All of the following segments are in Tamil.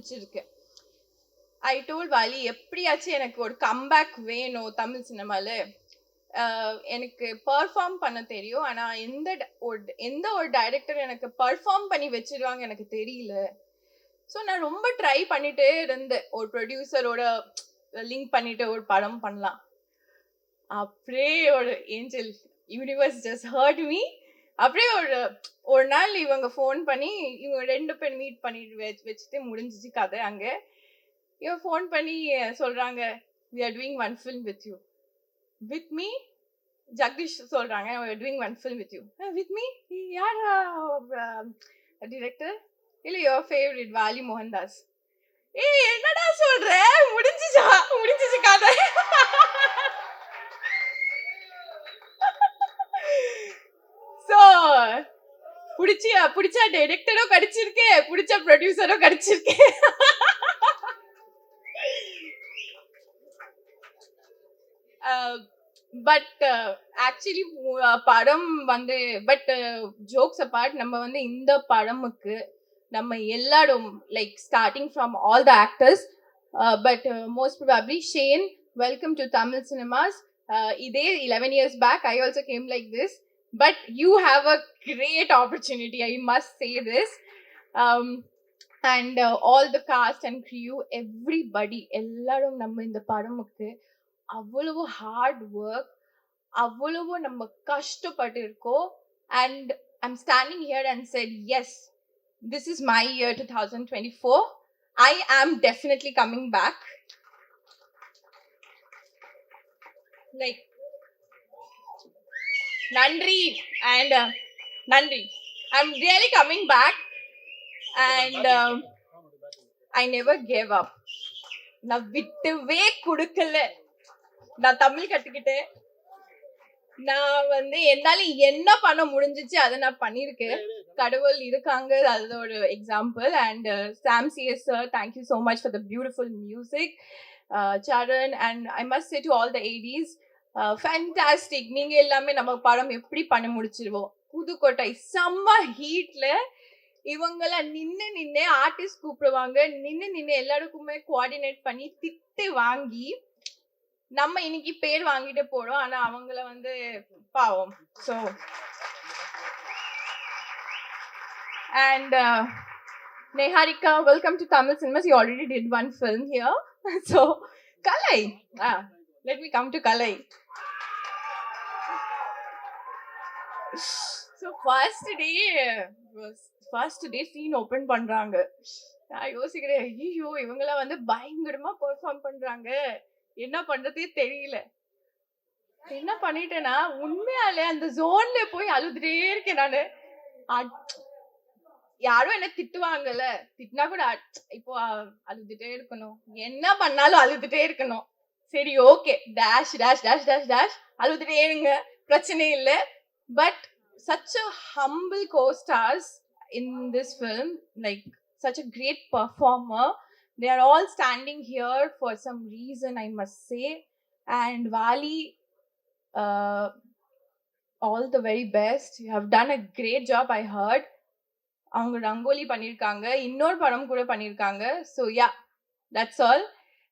பிடிச்சிருக்கு. ஐ டோல் வாலி எப்படியாச்சும் எனக்கு ஒரு கம்பேக் வேணும் தமிழ் சினிமாவில் எனக்கு பர்ஃபார்ம் பண்ண தெரியும். ஆனால் எந்த ட- ஒரு எந்த ஒரு டைரக்டர் எனக்கு பர்ஃபார்ம் பண்ணி வச்சிருவாங்க எனக்கு தெரியல. ஸோ நான் ரொம்ப ட்ரை பண்ணிட்டே இருந்தேன். ஒரு ப்ரொடியூசரோட லிங்க் பண்ணிட்டு ஒரு படம் பண்ணலாம். அப்படியே ஒரு angel universe just hurt me அப்படியே ஒரு ஒரு நாள் இவங்க ஃபோன் பண்ணி இவங்க ரெண்டு பேர் மீட் பண்ணிட்டு வச்சு வச்சுட்டு முடிஞ்சிச்சு கதை அங்கே. இவன் ஃபோன் பண்ணி சொல்கிறாங்க we are doing one film with you with me Jagadish சொல்கிறாங்க we one doing one film with you. யார் டிரெக்டர் இல்லை யுவர் ஃபேவரட் வாலி மோகன்தாஸ் ஏய் என்னடா சொல்ற? முடிஞ்சிச்சா? முடிஞ்சிச்சு கதை. பிடிச்ச பிடிச்ச டைரக்டரோ கிடைச்சிருக்கு. பிடிச்ச ப்ரொடியூசரோ கிடைச்சிருக்கு. But actually uh, uh, uh, படம் வந்து பட் ஜோக்ஸ் அப்பார்ட் நம்ம வந்து இந்த படமுக்கு நம்ம எல்லாரும் like starting from all the actors but most probably Shane welcome to Tamil cinemas இதே eleven years back I also came like this but you have a great opportunity I must say this and all the cast and crew everybody எல்லாரும் நம்ம இந்த படமுக்கு அவ்வளவு ஹார்ட் ஒர்க் அவ்வளவு நம்ம கஷ்டப்பட்டு இருக்கோம் and I'm standing here and said yes this is my year two thousand twenty four I am definitely coming back like நன்றி அண்ட் um, நன்றி. I am really coming back and I never gave up நான் விட்டுவே கொடுக்கல. நான் தமிழ் கத்துக்கிட்டேன். நான் வந்து என்னால என்ன பண்ண முடிஞ்சிச்சு அதை நான் பண்ணியிருக்கேன். கடவுள் இருக்காங்க அது ஒரு example and Sam CS sir thank you so much for the beautiful music Saran and I must say to all the ADs fantastic நீங்க எல்லாமே நம்ம படம் எப்படி பண்ண முடிச்சிருவோம்? புதுக்கோட்டை. செம்ம ஹீட்ல இவங்கெல்லாம் நின்று நின்று ஆர்டிஸ்ட் கூப்பிடுவாங்க. நின்று நின்று எல்லாருக்குமே கோஆர்டினேட் பண்ணி திட்டு வாங்கி நம்ம இன்னைக்கு பேர் வாங்கிட்டு போறோம். ஆனா அவங்கள வந்து பாவம். So and Niharika welcome to Tamil cinemas you already did one film here so Kalai. Ah. Let me come to Kalai so first day first day scene open பண்றாங்க. நான் யோசிக்கிறேன் ஐயோ இவங்கெல்லாம் வந்து பயங்கரமா பெர்ஃபார்ம் பண்றாங்க. என்ன பண்ணுறதே தெரியல. என்ன பண்ணிட்டேன்னா உண்மையாலே அந்த ஜோன்ல போய் அழுதுட்டே இருக்கேன் நானு. அட்- யாரும் என்ன திட்டுவாங்கல்ல. திட்டினா கூட இப்போ அழுதுட்டே இருக்கணும். என்ன பண்ணாலும் அழுதுட்டே இருக்கணும். சரி okay dash dash dash dash dash அழுதுட்டு ஏழுங்க பிரச்சனை இல்லை but such a humble costars in this film like such a great performer they are all standing here for some reason I must say and Vaali all the very best you have done a great job I heard அவங்க ரங்கோலி பண்ணியிருக்காங்க இன்னொரு படம் கூட பண்ணியிருக்காங்க so yeah that's all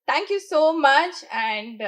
thank you so much and